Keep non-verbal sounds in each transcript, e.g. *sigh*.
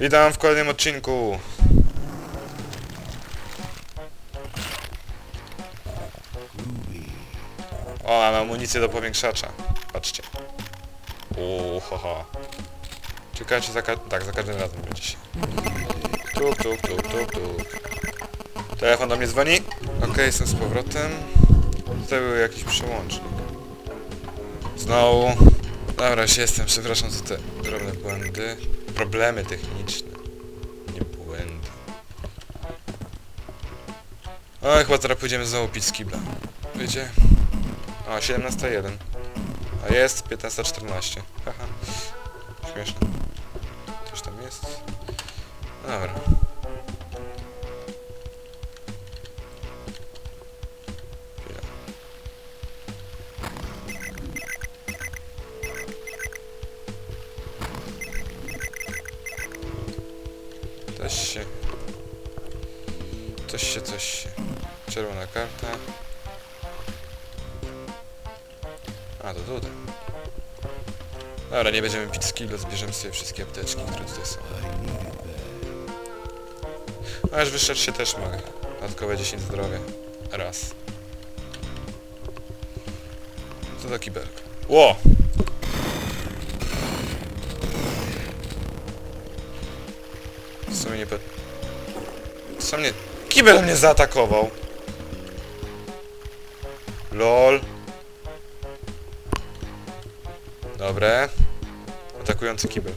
Witam w kolejnym odcinku. O, mam amunicję do powiększacza. Patrzcie. Uuu, ho. Ciekawe, czy za, tak, za każdym razem będzie się. Tuk, tuk, tuk, tuk, tuk. Telefon do mnie dzwoni. Okej, jestem z powrotem. Tutaj był jakiś przełącznik. Znowu. Dobra, już jestem, przepraszam za te drobne błędy. Problemy techniczne. Nie błędy. O, chyba teraz pójdziemy znowu pić z kibla. Wiecie? O, 17.01. A jest 15.14. Haha. Śmieszne. Coś tam jest. Dobra. Się, coś. Czerwona karta. A, to tutaj. Dobra, nie będziemy pić skillo, zbierzemy sobie wszystkie apteczki, które tutaj są. A już wyszedł się też mogę. Dodatkowe 10 zdrowia. Raz. Co do kibelka. Ło! W sumie nie pe... Mnie... Kibel mnie zaatakował! LOL. Dobre. Atakujący kibel.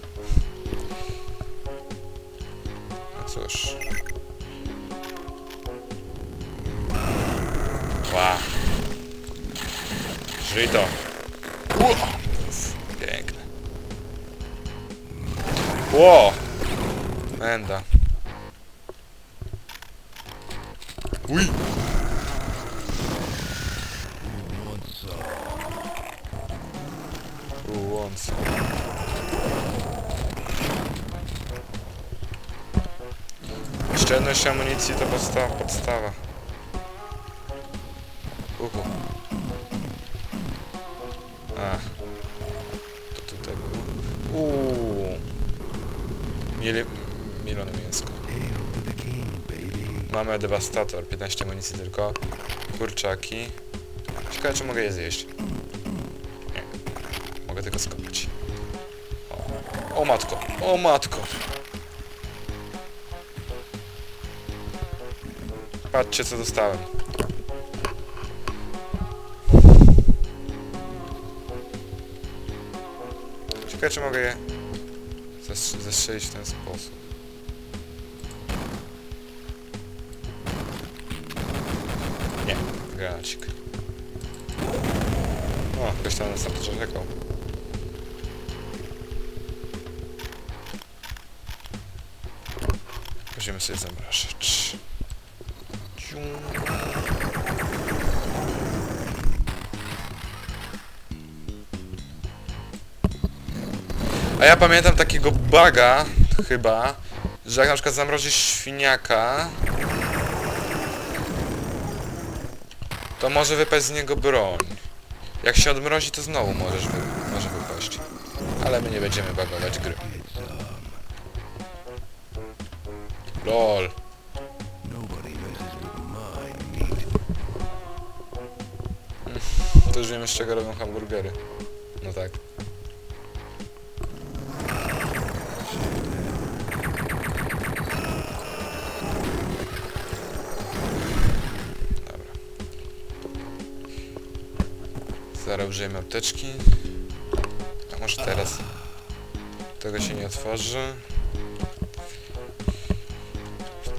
No cóż. Ła. Żyj to. Piękne. Ło! Menda. Uj! Łące. Szczelność amunicji to podstawa. podstawa. Uhu. A. To tutaj było. Uuu. Mieli... Mielone mięsko. Mamy dewastator, 15 amunicji tylko. Kurczaki. Ciekawe czy mogę je zjeść. Nie. Mogę tylko skopać. O, o matko, o matko. Patrzcie co dostałem. Ciekawe czy mogę je zes- zestrzelić w ten sposób. Granacik. O, ktoś tam nas tam czekał. Weźmiemy sobie zamrażacz. Ciu. A ja pamiętam takiego baga, chyba, że jak na przykład zamrozisz świniaka, to może wypaść z niego broń. Jak się odmrozi, to znowu możesz wy może wypaść. Ale my nie będziemy bagować gry. LOL. To już wiemy z czego robią hamburgery. No tak. Zaraz użyjemy apteczki. A może teraz? Tego się nie otworzy.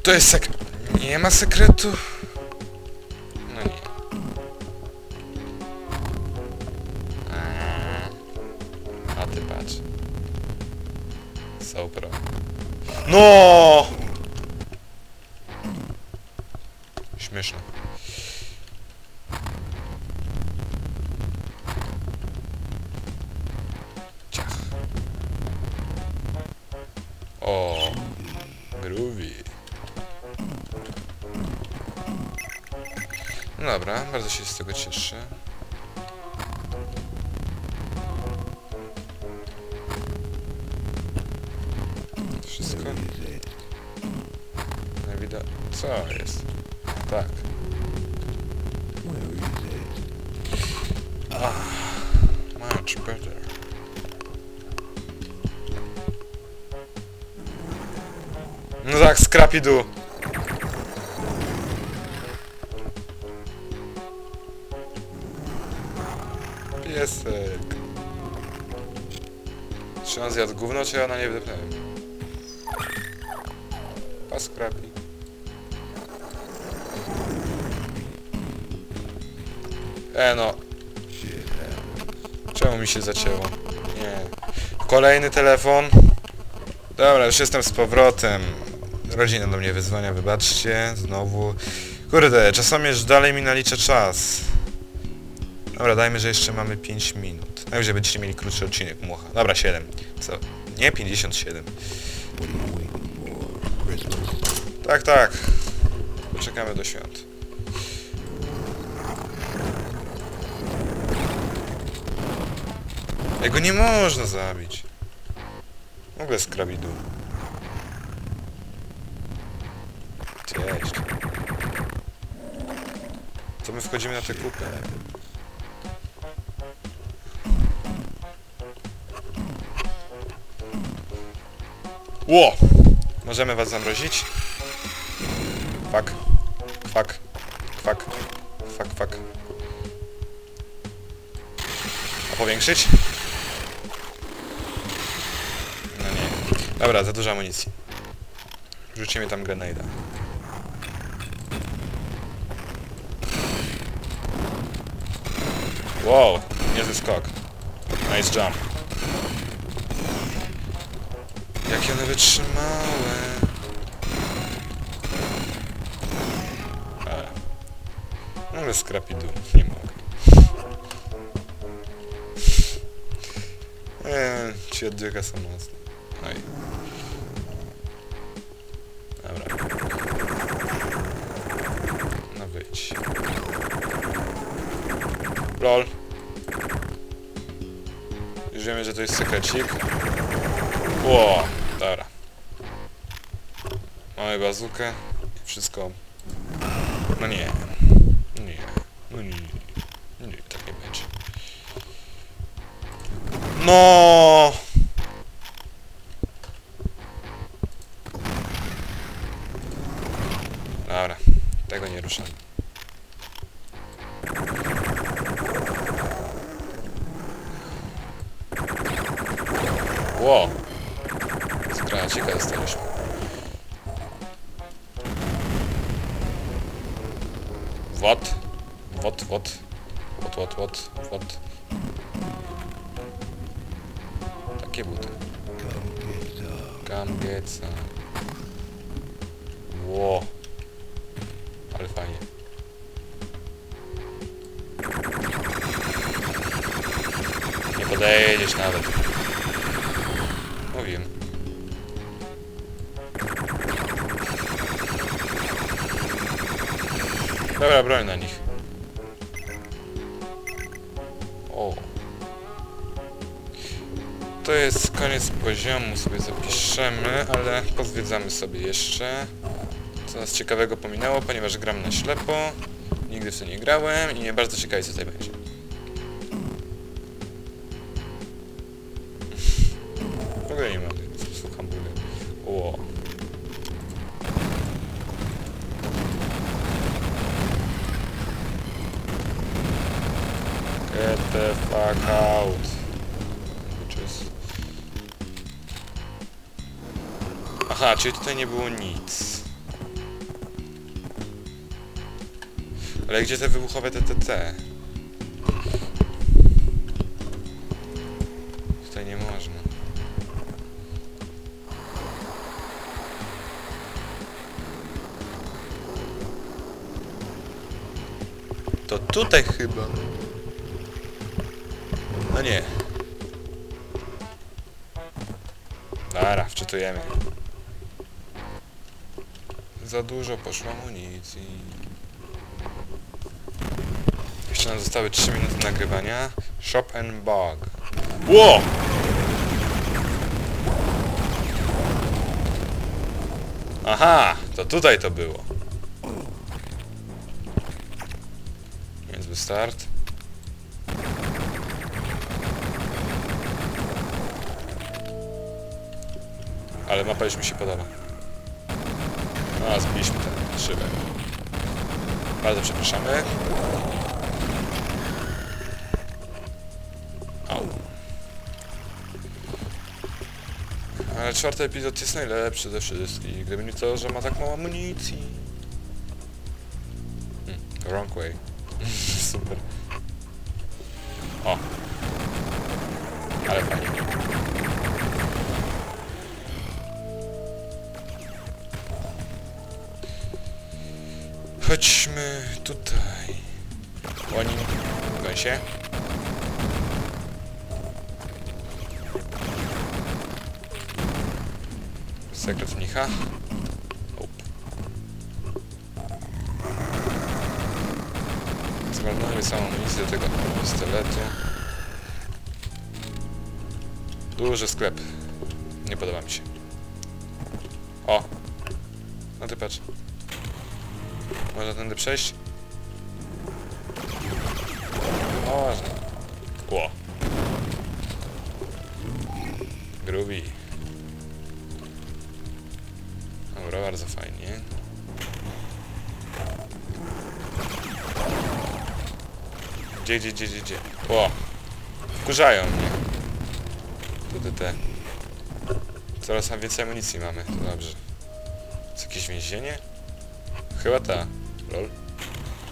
To jest sek... Nie ma sekretu? No nie. A ty patrz. So pro. No! Śmieszne. Dobra, bardzo się z tego cieszę. wszystko? Najwida... Co jest? Tak. Ah, much better. No tak, Scrappy-Doo. Piesek. Czy on zjadł gówno, czy ja na nie wdepnąłem? Pa Scrappy. E no. Czemu mi się zacięło? Nie. Kolejny telefon. Dobra, już jestem z powrotem. Rodzina do mnie wyzwania, wybaczcie. Znowu. Kurde, czasomierz dalej mi nalicza czas. Dobra, dajmy, że jeszcze mamy 5 minut. Najwyżej będziecie mieli krótszy odcinek, mucha. Dobra, 7. Co? Nie, 57. Tak, tak. Poczekamy do świąt. Jego nie można zabić. W ogóle skrabidu. Cześć. Co my wchodzimy na tę kupę? Ło! Możemy was zamrozić? Kwak. Kwak. Kwak. Kwak, kwak. A powiększyć? No nie. Dobra, za dużo amunicji. Rzucimy tam grenada. Wow, niezły skok. Nice jump. Jakie one wytrzymałe. Ale... Ale skrapidu. Nie mogę. Eee, ci oddycha są mocne. Oj. Dobra. No wyjdź. LOL. Już wiemy, że to jest sekrecik. Ło, dobra. Mamy bazukę i wszystko. No nie. Nie. No nie. Nie, tak nie będzie. No. Dobra, tego nie ruszamy. Ło! Z granacika dostaliśmy. What? What, what? What, what, what? What? Takie buty. Come get some. Ale fajnie. Nie podejdziesz nawet. Dobra, broń na nich. O. To jest koniec poziomu, sobie zapiszemy, ale pozwiedzamy sobie jeszcze. Co nas ciekawego pominęło, ponieważ gram na ślepo. Nigdy w to nie grałem i nie bardzo ciekawie co tutaj będzie. W ogóle nie mam Get the fuck out. Bitches. Aha, czyli tutaj nie było nic. Ale gdzie te wybuchowe TTT? Tutaj nie można. To tutaj chyba. No nie. Dobra, wczytujemy. Za dużo poszło amunicji. Jeszcze nam zostały 3 minuty nagrywania. Shop and bug. Ło! Aha, to tutaj to było. Niezły start. Ale mapa już mi się podoba. A, zbiliśmy ten szybę. Bardzo przepraszamy. Au. Ale czwarty epizod jest najlepszy ze wszystkich. Gdyby nie to, że ma tak mało amunicji. Hmm, wrong way. *laughs* Super. O. Chodźmy tutaj. Oni. Goń się. Sekret mnicha. Zmarnujemy całą amunicję do tego pistoletu. Duży sklep. Nie podoba mi się. O! No ty patrz. Można tędy przejść? Można. Ło. Groovy. Dobra, bardzo fajnie. Gdzie, gdzie, gdzie, gdzie, gdzie? O! Wkurzają mnie. Tutaj te. Coraz więcej amunicji mamy, to dobrze. Jest jakieś więzienie? Chyba ta. Lol.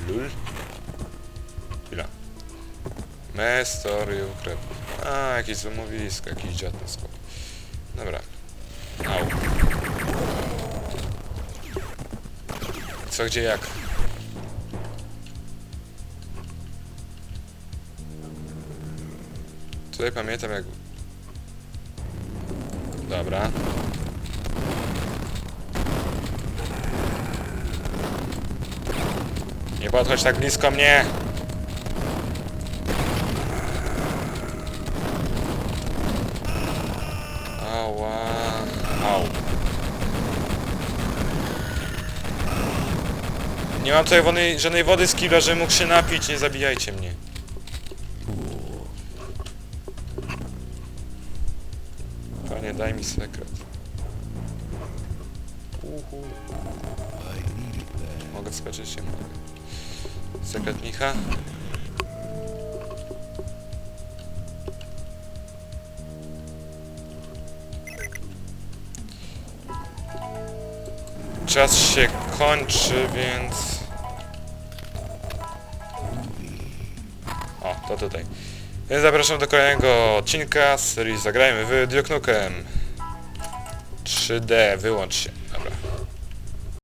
Lul. Chwila. Mestory ukrep. A, jakieś złomowisko, jakiś dziadny skład. Dobra. Au. Co, gdzie, jak? Tutaj pamiętam jak... Dobra. Nie podchodź tak blisko mnie! Ała. Au. Nie mam tutaj wody, żadnej wody z kibla, żebym mógł się napić, nie zabijajcie mnie. Panie, daj mi sekret. Uhu. Mogę skoczyć się mogę. Micha. Czas się kończy, więc... O, to tutaj. Więc zapraszam do kolejnego odcinka z serii Zagrajmy w Duke Nukem. 3D, wyłącz się.